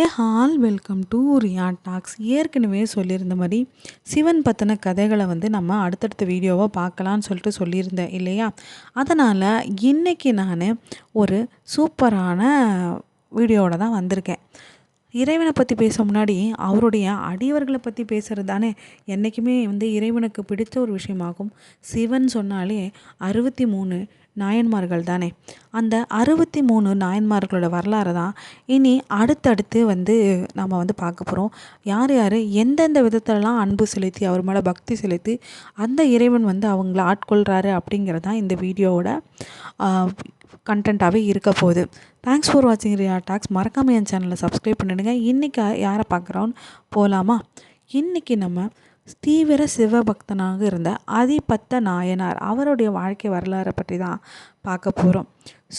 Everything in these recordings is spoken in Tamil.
Hey all welcome to Riya talks. ஏற்கனவே சொல்லியிருந்த மாதிரி சிவன் பற்றின கதைகளை வந்து நம்ம அடுத்தடுத்த வீடியோவை பார்க்கலான்னு சொல்லிட்டு சொல்லியிருந்தேன் இல்லையா? அதனால் இன்றைக்கி நான் ஒரு சூப்பரான வீடியோவோட தான் வந்திருக்கேன். இறைவனை பற்றி பேச முன்னாடி அவருடைய அடியவர்களை பற்றி பேசுகிறது தானே? என்றைக்குமே வந்து இறைவனுக்கு பிடித்த ஒரு விஷயமாகும். சிவன் சொன்னாலே அறுபத்தி மூணு நாயன்மார்கள் தானே. அந்த அறுபத்தி மூணு நாயன்மார்களோட வரலாறு தான். இனி அடுத்தடுத்து வந்து நம்ம வந்து பார்க்க போகிறோம் யார் யார் எந்தெந்த விதத்திலலாம் அன்பு செலுத்தி அவர் மேலே பக்தி செலுத்தி அந்த இறைவன் வந்து அவங்கள ஆட்கொள்கிறாரு அப்படிங்கிறது தான் இந்த வீடியோவோட கண்டென்ட்டாகவே இருக்க போகுது. தேங்க்ஸ் ஃபார் வாட்சிங் ரியா டாக்ஸ் மறக்காமல் என் சேனலை சப்ஸ்கிரைப் பண்ணிடுங்க. இன்றைக்கி யாரை பார்க்குறோன்னு போகலாமா இன்றைக்கி நம்ம தீவிர சிவபக்தனாக இருந்த அதிபத்த நாயனார் அவருடைய வாழ்க்கை வரலாறை பற்றி தான் பார்க்க போகிறோம்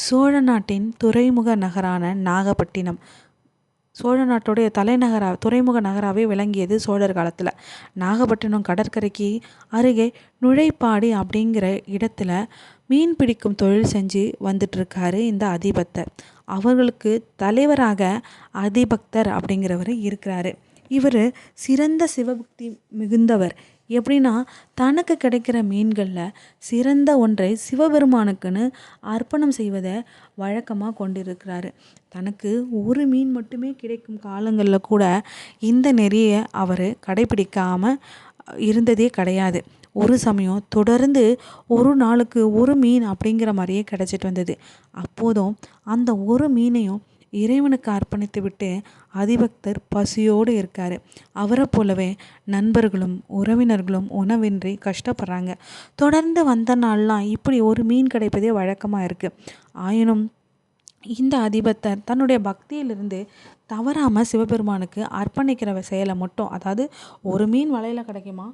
சோழ நாட்டின் துறைமுக நகரான நாகப்பட்டினம். சோழ நாட்டுடைய தலைநகராக துறைமுக நகராகவே விளங்கியது சோழர் காலத்தில். நாகப்பட்டினம் கடற்கரைக்கு அருகே நுழைப்பாடி அப்படிங்கிற இடத்துல மீன் பிடிக்கும் தொழில் செஞ்சு வந்துட்டுருக்காரு இந்த அதிபக்தர் அவர்களுக்கு தலைவராக அதிபக்தர் அப்படிங்கிறவர் இருக்கிறாரு. இவர் சிறந்த சிவபக்தி மிகுந்தவர். எப்படின்னா தனக்கு கிடைக்கிற மீன்களில் சிறந்த ஒன்றை சிவபெருமானுக்குன்னு அர்ப்பணம் செய்வதை வழக்கமாக கொண்டிருக்கிறாரு. தனக்கு ஒரு மீன் மட்டுமே கிடைக்கும் காலங்களில் கூட இந்த நெறியை அவர் கடைபிடிக்காமல் இருந்ததே கிடையாது. ஒரு சமயம் தொடர்ந்து ஒரு நாளுக்கு ஒரு மீன் அப்படிங்கிற மாதிரியே கிடச்சிட்டு வந்தது. அப்போதும் அந்த ஒரு மீனையும் இறைவனுக்கு அர்ப்பணித்து விட்டு அதிபக்தர் பசியோடு இருக்கார். அவரை போலவே நண்பர்களும் உறவினர்களும் உணவின்றி கஷ்டப்படுறாங்க. தொடர்ந்து வந்த நாள்லாம் இப்படி ஒரு மீன் கிடைப்பதே வழக்கமாக இருக்குது ஆயினும் இந்த அதிபத்தர் தன்னுடைய பக்தியிலிருந்து தவறாமல் சிவபெருமானுக்கு அர்ப்பணிக்கிற செயலை மட்டும் அதாவது ஒரு மீன் வலையில் கிடைக்குமா?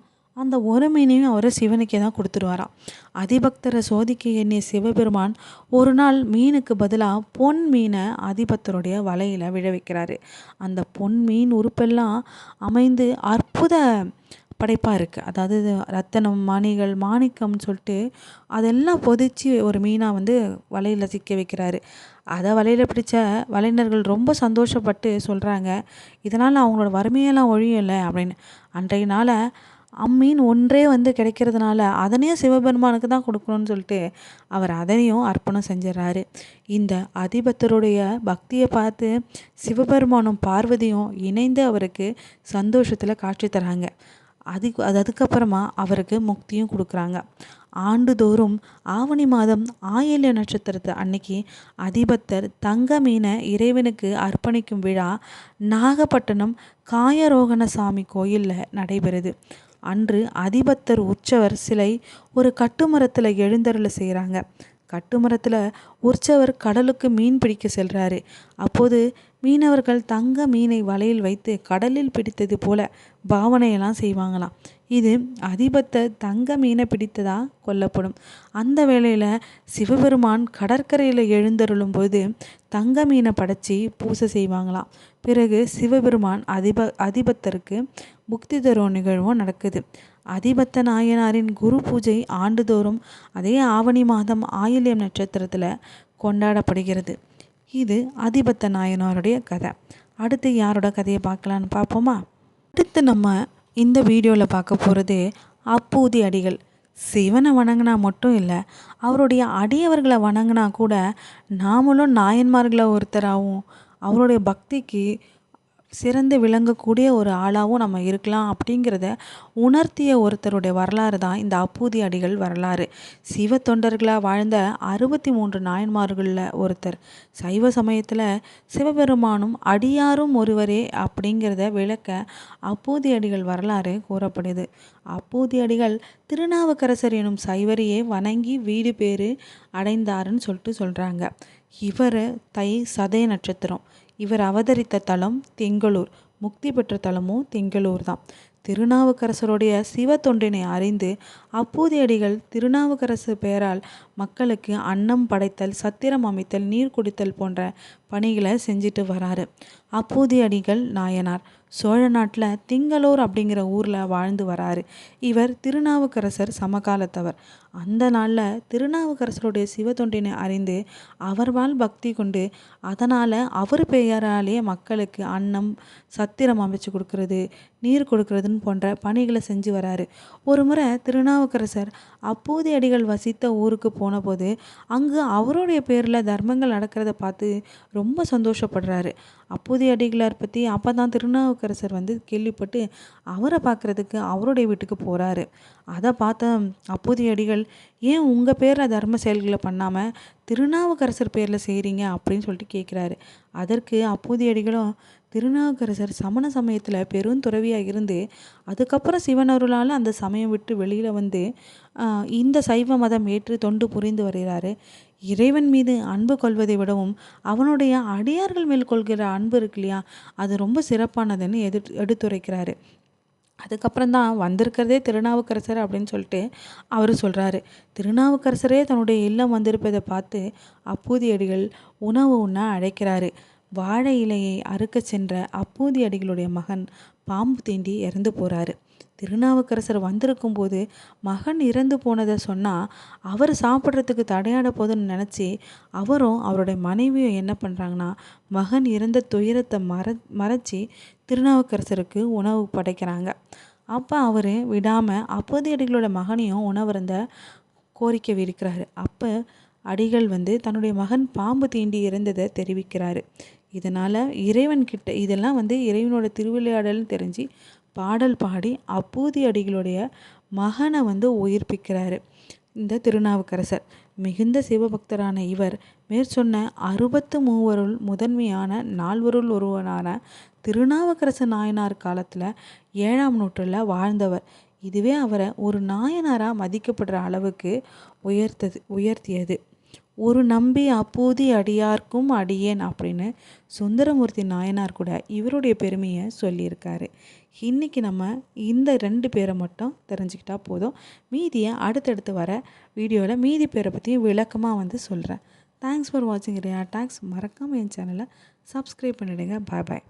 அந்த ஒரு மீனையும் அவர் சிவனுக்கே தான் கொடுத்துருவாராம். அதிபக்தரை சோதிக்க எண்ணிய சிவபெருமான் ஒரு நாள் மீனுக்கு பதிலாக பொன் மீனை அதிபக்தருடைய வலையில் விழ வைக்கிறாரு. அந்த பொன் மீன் உறுப்பெல்லாம் அமைந்து அற்புத படைப்பாக இருக்குது அதாவது ரத்தனம் மணிகள் மாணிக்கம்னு சொல்லிட்டு அதெல்லாம் பொதிச்சு ஒரு மீனாக வந்து வலையில் சிக்க வைக்கிறாரு. அதை வலையில் பிடிச்ச வலைஞர்கள் ரொம்ப சந்தோஷப்பட்டு சொல்கிறாங்க இதனால் அவங்களோட வறுமையெல்லாம் ஒழியலை அப்படின்னு. அன்றைய நாளை அம்மீன் ஒன்றே வந்து கிடைக்கிறதுனால அதனையும் சிவபெருமானுக்கு தான் கொடுக்கணும்னு சொல்லிட்டு அவர் அதனையும் அர்ப்பணம் செஞ்சிடறாரு. இந்த அதிபத்தருடைய பக்தியை பார்த்து சிவபெருமானும் பார்வதியும் இணைந்து அவருக்கு சந்தோஷத்தில் காட்சி தராங்க. அது அது அதுக்கப்புறமா அவருக்கு முக்தியும் கொடுக்குறாங்க. ஆண்டுதோறும் ஆவணி மாதம் ஆயில்ய நட்சத்திரத்தை அன்னைக்கு அதிபத்தர் தங்க மீனை இறைவனுக்கு அர்ப்பணிக்கும் விழா நாகப்பட்டினம் காயரோகணசாமி கோயிலில் நடைபெறுது. அன்று அதிபத்தர் உற்சவர் சிலை ஒரு கட்டுமரத்தில் எழுந்தருளை செய்கிறாங்க கட்டுமரத்தில் உற்சவர் கடலுக்கு மீன் பிடிக்க செல்கிறாரு அப்போது மீனவர்கள் தங்க மீனை வலையில் வைத்து கடலில் பிடித்தது போல பாவனையெல்லாம் செய்வாங்களாம். இது அதிபத்தை தங்க மீனை பிடித்ததா கொல்லப்படும். அந்த வேளையில் சிவபெருமான் கடற்கரையில் எழுந்தருளும் போது தங்க மீனை படைச்சி பூசை செய்வாங்களாம். பிறகு சிவபெருமான் அதிப அதிபத்தருக்கு முக்தி தரும் நிகழ்வும் நடக்குது. அதிபத்த நாயனாரின் குரு பூஜை ஆண்டுதோறும் அதே ஆவணி மாதம் ஆயில்யம் நட்சத்திரத்தில் கொண்டாடப்படுகிறது. இது அதிபத்த நாயனாருடைய கதை. அடுத்து யாரோட கதையை பார்க்கலான்னு பார்ப்போமா? அடுத்து நம்ம இந்த வீடியோவில் பார்க்க போகிறது அப்பூதி அடிகள். சிவனை வணங்கினா மட்டும் இல்லை அவருடைய அடியவர்களை வணங்கினா கூட நாமளும் நாயன்மார்களை ஒருத்தராகவும் அவருடைய பக்திக்கு சிறந்து விளங்கக்கூடிய ஒரு ஆளாகவும் நம்ம இருக்கலாம் அப்படிங்கிறத உணர்த்திய ஒருத்தருடைய வரலாறு தான் இந்த அப்பூதி அடிகள் வரலாறு. சிவ தொண்டர்களாக வாழ்ந்த அறுபத்தி மூன்று நாயன்மார்களில் ஒருத்தர். சைவ சமயத்தில் சிவபெருமானும் அடியாரும் ஒருவரே அப்படிங்கிறத விளக்க அப்பூதி அடிகள் வரலாறு கூறப்படுது. அப்பூதி அடிகள் திருநாவுக்கரசர் எனும் சைவரையே வணங்கி வீடு பேறு அடைந்தாருன்னு சொல்லிட்டு சொல்கிறாங்க இவர் தை சதய நட்சத்திரம். இவர் அவதரித்த தலம் தெங்களூர். முக்தி பெற்ற தலமும் தெங்களூர் தான் திருநாவுக்கரசருடைய சிவ தொண்டினை அறிந்து அப்பூதியடிகள் திருநாவுக்கரசு பெயரால் மக்களுக்கு அன்னம் படைத்தல் சத்திரம் அமைத்தல் நீர் குடித்தல் போன்ற பணிகளை செஞ்சுட்டு வராரு. அப்பூதி அடிகள் நாயனார். சோழ நாட்டில் திங்களூர் அப்படிங்கிற ஊரில் வாழ்ந்து வராரு. இவர் திருநாவுக்கரசர் சமகாலத்தவர். அந்த நாளில் திருநாவுக்கரசருடைய சிவத்தொண்டினை அறிந்து அவர்வால் பக்தி கொண்டு அதனால் அவர் பெயராலேயே மக்களுக்கு அன்னம் சத்திரம் அமைச்சு கொடுக்கறது நீர் கொடுக்கறது கொடுக்கறதுன்னு போன்ற பணிகளை செஞ்சு வராரு. ஒரு முறை திருநாவுக்கரசர் அப்பூதி அடிகள் வசித்த ஊருக்கு போனபோது அங்கு அவருடைய பேரில் தர்மங்கள் நடக்கிறத பார்த்து ரொம்ப சந்தோஷப்படுறாரு. அப்போதைய அடிகளார் பற்றி அப்போ தான் திருநாவுக்கரசர் வந்து கேள்விப்பட்டு அவரை பார்க்குறதுக்கு அவருடைய வீட்டுக்கு போகிறாரு அதை பார்த்த அப்போதைய அடிகள் ஏன் உங்கள் பேரில் தர்ம செயல்களை பண்ணாமல் திருநாவுக்கரசர் பேரில் செய்கிறீங்க அப்படின்னு சொல்லிட்டு கேட்குறாரு அதற்கு அப்போதைய அடிகளும் திருநாவுக்கரசர் சமண சமயத்தில் பெருந்துறவியாக இருந்து அதுக்கப்புறம் சிவனருளால் அந்த சமயம் விட்டு வெளியில் வந்து இந்த சைவ மதம் ஏற்று தொண்டு புரிந்து வருகிறாரு. இறைவன் மீது அன்பு கொள்வதை விடவும் அவனுடைய அடியார்கள் மேல் கொள்கிற அன்பு இருக்கு இல்லையா அது ரொம்ப சிறப்பானதுன்னு எது எடுத்துரைக்கிறாரு. அதுக்கப்புறம் தான் வந்திருக்கிறதே திருநாவுக்கரசர் அப்படின்னு சொல்லிட்டு அவர் சொல்கிறாரு திருநாவுக்கரசரே தன்னுடைய இல்லம் வந்திருப்பதை பார்த்து அப்பூதியடிகள் உணவு உண்ண அழைக்கிறாரு. வாழை இலையை அறுக்க சென்ற அப்பூதி அடிகளுடைய மகன் பாம்பு தீண்டி இறந்து போகிறாரு திருநாவுக்கரசர் வந்திருக்கும் போது மகன் இறந்து போனதை சொன்னால் அவர் சாப்பிட்றதுக்கு தடையாட போதுன்னு நினச்சி அவரும் அவருடைய மனைவியும் என்ன பண்ணுறாங்கன்னா மகன் இறந்த துயரத்தை மற மறைச்சி திருநாவுக்கரசருக்கு உணவு படைக்கிறாங்க. அப்போ அவர் விடாமல் அப்போதைய அடிகளோட மகனையும் உணவருந்த கோரிக்கை விடுக்கிறாரு அப்போ அடிகள் வந்து தன்னுடைய மகன் பாம்பு தீண்டி இறந்ததை தெரிவிக்கிறாரு. இதனால் இறைவன்கிட்ட இதெல்லாம் வந்து இறைவனோட திருவிளையாடல்னு தெரிஞ்சு பாடல் பாடி அப்பூதி அடிகளுடைய மகனை வந்து உயிர்ப்பிக்கிறாரு. இந்த திருநாவுக்கரசர். மிகுந்த சிவபக்தரான இவர் மேற்சொன்ன அறுபத்து மூவருள் முதன்மையான நால்வருள் ஒருவனான திருநாவுக்கரச நாயனார் காலத்தில் ஏழாம் நூற்றில் வாழ்ந்தவர். இதுவே அவரை ஒரு நாயனாராக மதிக்கப்படுற அளவுக்கு உயர்த்தது உயர்த்தியது. ஒரு நம்பி அப்போதி அடியார்க்கும் அடியேன் அப்படின்னு சுந்தரமூர்த்தி நாயனார் கூட இவருடைய பெருமையை சொல்லியிருக்காரு. இன்றைக்கி நம்ம இந்த ரெண்டு பேரை மட்டும் தெரிஞ்சுக்கிட்டா போதும். மீதியை அடுத்தடுத்து வர வீடியோவில் மீதி பேரை பற்றியும் விளக்கமாக வந்து சொல்கிறேன் தேங்க்ஸ் ஃபார் வாட்சிங் ரியா டேக்ஸ் மறக்காமல் என் சேனலை சப்ஸ்கிரைப் பண்ணிவிடுங்க பாய் பாய்